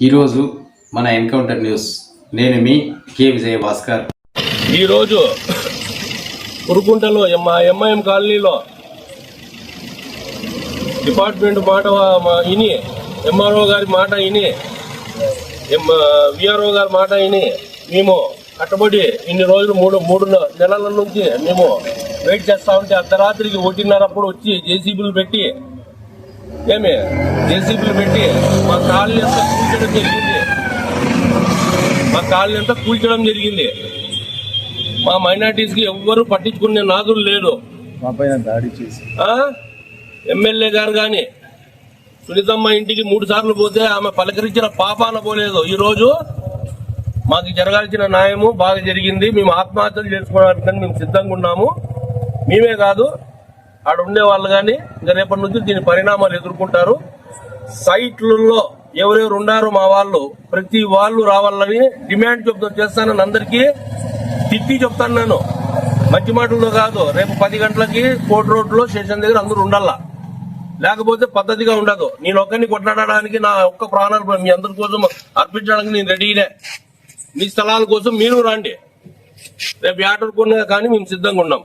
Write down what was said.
ఈరోజు మన encounter news. నేను మీ కే విజయ భాస్కర్. ఈరోజు కురుకుంటలో ఎంఐఎం కాలనీలో డిపార్ట్మెంట్ మాట మా- విని ఎంఆర్ఓ గారి మాట విని విఆర్ఓ గారి మాట విని మేము కట్టబడి ఇన్ని రోజులు మూడు మూడు నెలల నుంచి మేము వెయిట్ చేస్తా ఉంటే అర్ధరాత్రికి ఒకటిన్నరప్పుడు వచ్చి జేసీబీలు పెట్టి ఏమి? జేసీబీలు పెట్టి మా కాలనీ అంతా కూల్చడం జరిగింది. మా కాలనీ అంతా కూల్చడం జరిగింది. మా మైనార్టీస్కి ఎవ్వరు పట్టించుకునే నాదులు లేరు? ఎమ్మెల్యే గారు గాని సునీతమ్మ ఇంటికి మూడు సార్లు పోతే ఆమె పలకరించిన పాపాన పోలేదు. ఈ రోజు మాకు జరగాల్సిన న్యాయము బాగా జరిగింది. మేము ఆత్మహత్యలు చేసుకోవడానికి కానీ మేము సిద్ధంగా ఉన్నాము. మేమే కాదు ఆడ ఉండే వాళ్ళు కానీ ఇంకా రేపటి నుంచి దీని పరిణామాలు ఎదుర్కొంటారు. సైట్లలో ఎవరెవరు ఉన్నారో మా వాళ్ళు ప్రతి వాళ్ళు రావాలని డిమాండ్ చెప్తా చేస్తానని అందరికీ తిట్టి చెప్తాను నేను. మంచి మాటల్లో కాదు రేపు పది గంటలకి కోర్టు రోడ్లో స్టేషన్ దగ్గర అందరూ ఉండాలా. లేకపోతే పద్ధతిగా ఉండదు. నేను ఒక్కరిని కొట్లాడడానికి నా ఒక్క ప్రాణాలు మీ అందరి కోసం అర్పించడానికి నేను రెడీనే. మీ స్థలాల కోసం మీరు రండి. రేపు ఆటలు కొన్నా కానీ మేము సిద్ధంగా ఉన్నాం.